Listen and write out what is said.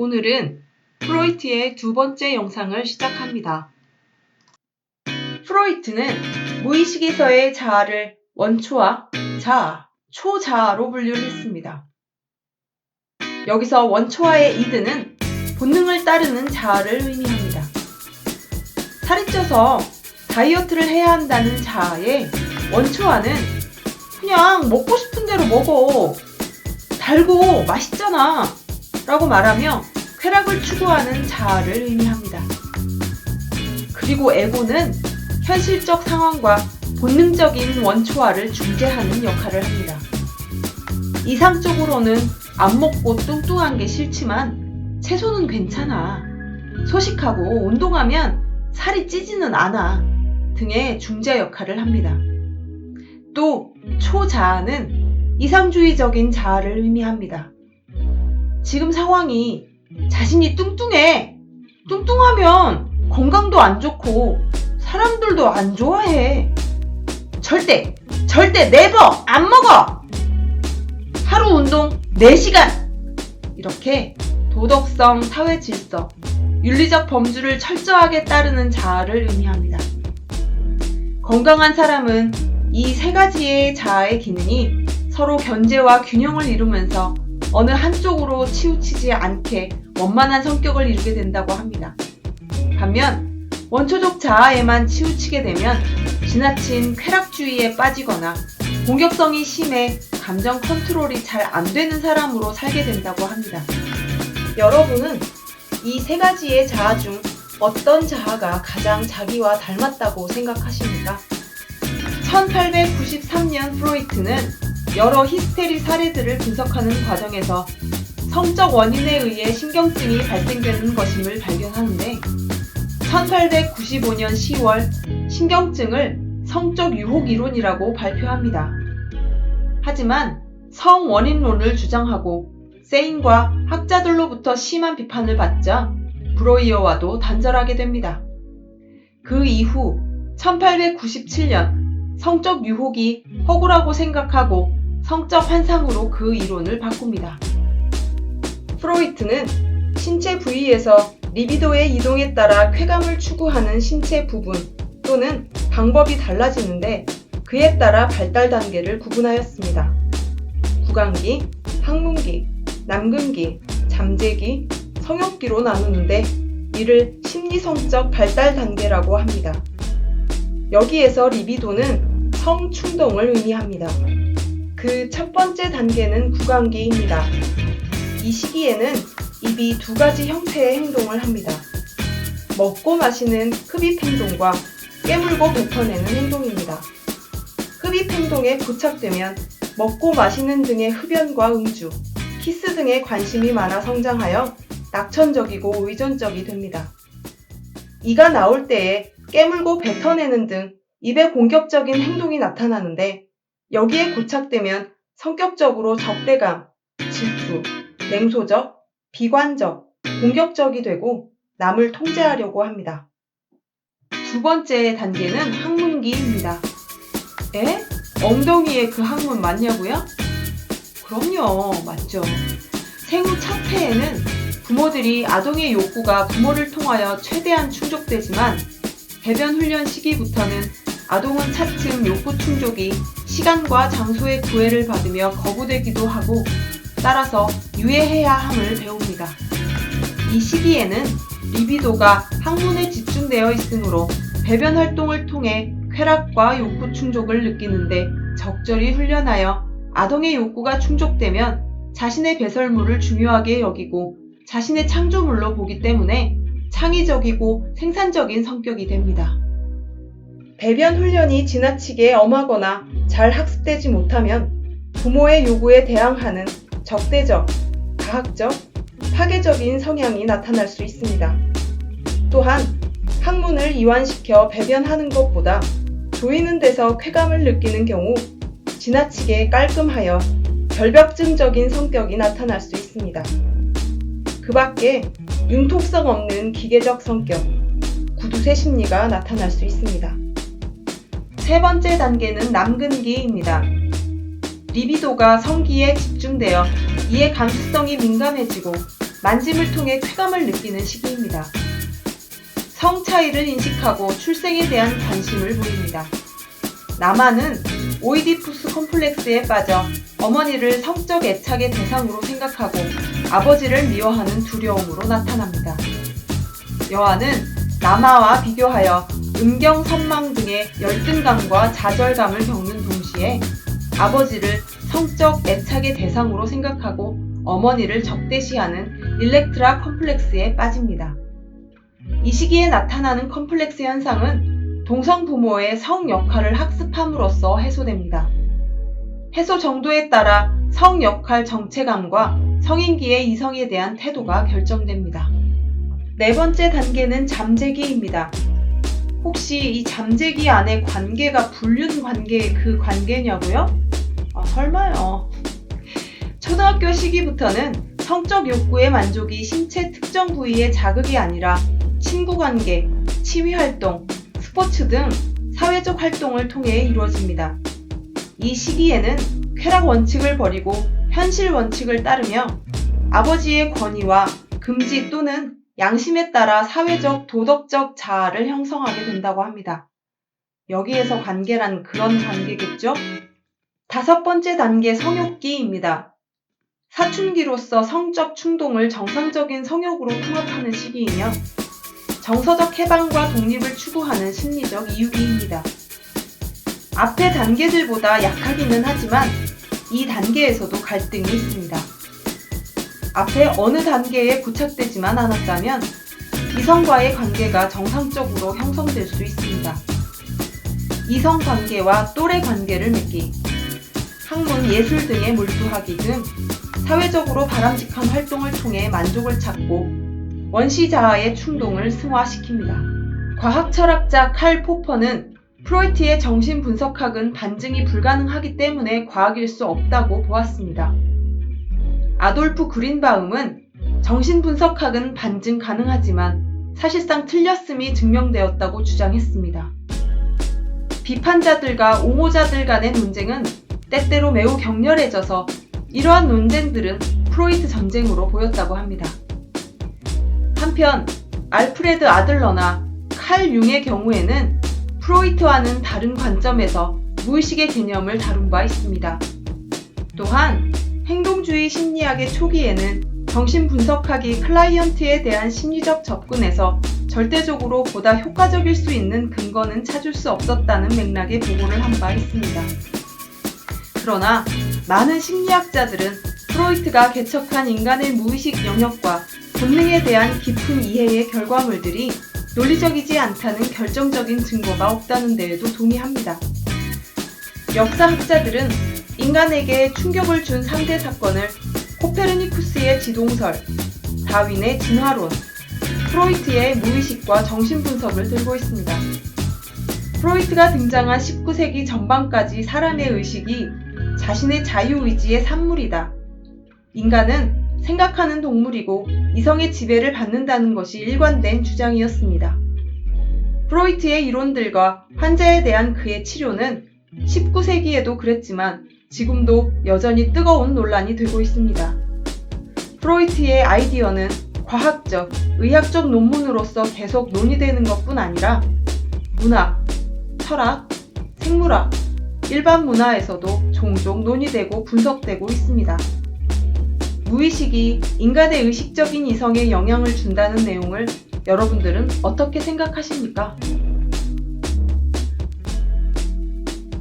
오늘은 프로이트의 두 번째 영상을 시작합니다. 프로이트는 무의식에서의 자아를 원초와 자아, 초자아로 분류를 했습니다. 여기서 원초와의 이드는 본능을 따르는 자아를 의미합니다. 살이 쪄서 다이어트를 해야 한다는 자아의 원초와는 그냥 먹고 싶은 대로 먹어. 달고 맛있잖아. 라고 말하며 쾌락을 추구하는 자아를 의미합니다. 그리고 에고는 현실적 상황과 본능적인 원초화를 중재하는 역할을 합니다. 이상적으로는 안 먹고 뚱뚱한 게 싫지만 채소는 괜찮아. 소식하고 운동하면 살이 찌지는 않아. 등의 중재 역할을 합니다. 또 초자아는 이상주의적인 자아를 의미합니다. 지금 상황이 자신이 뚱뚱해. 뚱뚱하면 건강도 안 좋고 사람들도 안 좋아해. 절대, 절대 네버 안 먹어! 하루 운동 4시간! 이렇게 도덕성, 사회 질서, 윤리적 범주를 철저하게 따르는 자아를 의미합니다. 건강한 사람은 이 세 가지의 자아의 기능이 서로 견제와 균형을 이루면서 어느 한쪽으로 치우치지 않게 원만한 성격을 이루게 된다고 합니다. 반면 원초적 자아에만 치우치게 되면 지나친 쾌락주의에 빠지거나 공격성이 심해 감정 컨트롤이 잘 안 되는 사람으로 살게 된다고 합니다. 여러분은 이 세 가지의 자아 중 어떤 자아가 가장 자기와 닮았다고 생각하십니까? 1893년 프로이트는 여러 히스테리 사례들을 분석하는 과정에서 성적 원인에 의해 신경증이 발생되는 것임을 발견하는데 1895년 10월 신경증을 성적 유혹 이론이라고 발표합니다. 하지만 성원인론을 주장하고 세인과 학자들로부터 심한 비판을 받자 브로이어와도 단절하게 됩니다. 그 이후 1897년 성적 유혹이 허구라고 생각하고 성적 환상으로 그 이론을 바꿉니다. 프로이트는 신체 부위에서 리비도의 이동에 따라 쾌감을 추구하는 신체 부분 또는 방법이 달라지는데 그에 따라 발달 단계를 구분하였습니다. 구강기, 항문기, 남근기, 잠재기, 성욕기로 나누는데 이를 심리성적 발달 단계라고 합니다. 여기에서 리비도는 성 충동을 의미합니다. 그 첫 번째 단계는 구강기입니다. 이 시기에는 입이 두 가지 형태의 행동을 합니다. 먹고 마시는 흡입 행동과 깨물고 뱉어내는 행동입니다. 흡입 행동에 고착되면 먹고 마시는 등의 흡연과 음주, 키스 등에 관심이 많아 성장하여 낙천적이고 의존적이 됩니다. 이가 나올 때에 깨물고 뱉어내는 등 입에 공격적인 행동이 나타나는데 여기에 고착되면 성격적으로 적대감, 질투, 냉소적, 비관적, 공격적이 되고 남을 통제하려고 합니다. 두 번째 단계는 항문기입니다. 에? 엉덩이에 그 항문 맞냐고요? 그럼요, 맞죠. 생후 첫 해에는 부모들이 아동의 욕구가 부모를 통하여 최대한 충족되지만 배변 훈련 시기부터는 아동은 차츰 욕구 충족이 시간과 장소의 구애를 받으며 거부되기도 하고 따라서 유예해야 함을 배웁니다. 이 시기에는 리비도가 항문에 집중되어 있으므로 배변 활동을 통해 쾌락과 욕구 충족을 느끼는데 적절히 훈련하여 아동의 욕구가 충족되면 자신의 배설물을 중요하게 여기고 자신의 창조물로 보기 때문에 창의적이고 생산적인 성격이 됩니다. 배변 훈련이 지나치게 엄하거나 잘 학습되지 못하면 부모의 요구에 대항하는 적대적, 가학적, 파괴적인 성향이 나타날 수 있습니다. 또한 항문을 이완시켜 배변하는 것보다 조이는 데서 쾌감을 느끼는 경우 지나치게 깔끔하여 결벽증적인 성격이 나타날 수 있습니다. 그 밖에 융통성 없는 기계적 성격, 구두쇠 심리가 나타날 수 있습니다. 세 번째 단계는 남근기입니다. 리비도가 성기에 집중되어 이에 감수성이 민감해지고 만짐을 통해 쾌감을 느끼는 시기입니다. 성 차이를 인식하고 출생에 대한 관심을 보입니다. 남아는 오이디푸스 컴플렉스에 빠져 어머니를 성적 애착의 대상으로 생각하고 아버지를 미워하는 두려움으로 나타납니다. 여아는 남아와 비교하여 음경, 선망 등의 열등감과 좌절감을 겪는 동시에 아버지를 성적 애착의 대상으로 생각하고 어머니를 적대시하는 일렉트라 컴플렉스에 빠집니다. 이 시기에 나타나는 컴플렉스 현상은 동성 부모의 성 역할을 학습함으로써 해소됩니다. 해소 정도에 따라 성 역할 정체감과 성인기의 이성에 대한 태도가 결정됩니다. 네 번째 단계는 잠재기입니다. 혹시 이 잠재기 안에 관계가 불륜 관계의 그 관계냐고요? 아, 설마요. 초등학교 시기부터는 성적 욕구의 만족이 신체 특정 부위의 자극이 아니라 친구 관계, 취미 활동, 스포츠 등 사회적 활동을 통해 이루어집니다. 이 시기에는 쾌락 원칙을 버리고 현실 원칙을 따르며 아버지의 권위와 금지 또는 양심에 따라 사회적 도덕적 자아를 형성하게 된다고 합니다. 여기에서 관계란 그런 관계겠죠? 다섯 번째 단계 성욕기입니다. 사춘기로서 성적 충동을 정상적인 성욕으로 통합하는 시기이며 정서적 해방과 독립을 추구하는 심리적 이유기입니다. 앞의 단계들보다 약하기는 하지만 이 단계에서도 갈등이 있습니다. 앞에 어느 단계에 고착되지만 않았다면 이성과의 관계가 정상적으로 형성될 수 있습니다. 이성 관계와 또래 관계를 맺기, 학문, 예술 등에 몰두하기 등 사회적으로 바람직한 활동을 통해 만족을 찾고 원시 자아의 충동을 승화시킵니다. 과학 철학자 칼 포퍼는 프로이트의 정신 분석학은 반증이 불가능하기 때문에 과학일 수 없다고 보았습니다. 아돌프 그린바움은 정신 분석학은 반증 가능하지만 사실상 틀렸음이 증명되었다고 주장했습니다. 비판자들과 옹호자들 간의 논쟁은 때때로 매우 격렬해져서 이러한 논쟁들은 프로이트 전쟁으로 보였다고 합니다. 한편 알프레드 아들러나 칼 융의 경우에는 프로이트와는 다른 관점에서 무의식의 개념을 다룬 바 있습니다. 또한 행동주의 심리학의 초기에는 정신분석학이 클라이언트에 대한 심리적 접근에서 절대적으로 보다 효과적일 수 있는 근거는 찾을 수 없었다는 맥락의 보고를 한 바 있습니다. 그러나 많은 심리학자들은 프로이트가 개척한 인간의 무의식 영역과 본능에 대한 깊은 이해의 결과물들이 논리적이지 않다는 결정적인 증거가 없다는 데에도 동의합니다. 역사학자들은 인간에게 충격을 준 상대 사건을 코페르니쿠스의 지동설, 다윈의 진화론, 프로이트의 무의식과 정신분석을 들고 있습니다. 프로이트가 등장한 19세기 전반까지 사람의 의식이 자신의 자유의지의 산물이다. 인간은 생각하는 동물이고 이성의 지배를 받는다는 것이 일관된 주장이었습니다. 프로이트의 이론들과 환자에 대한 그의 치료는 19세기에도 그랬지만 지금도 여전히 뜨거운 논란이 되고 있습니다. 프로이트의 아이디어는 과학적, 의학적 논문으로서 계속 논의되는 것뿐 아니라 문학, 철학, 생물학, 일반 문화에서도 종종 논의되고 분석되고 있습니다. 무의식이 인간의 의식적인 이성에 영향을 준다는 내용을 여러분들은 어떻게 생각하십니까?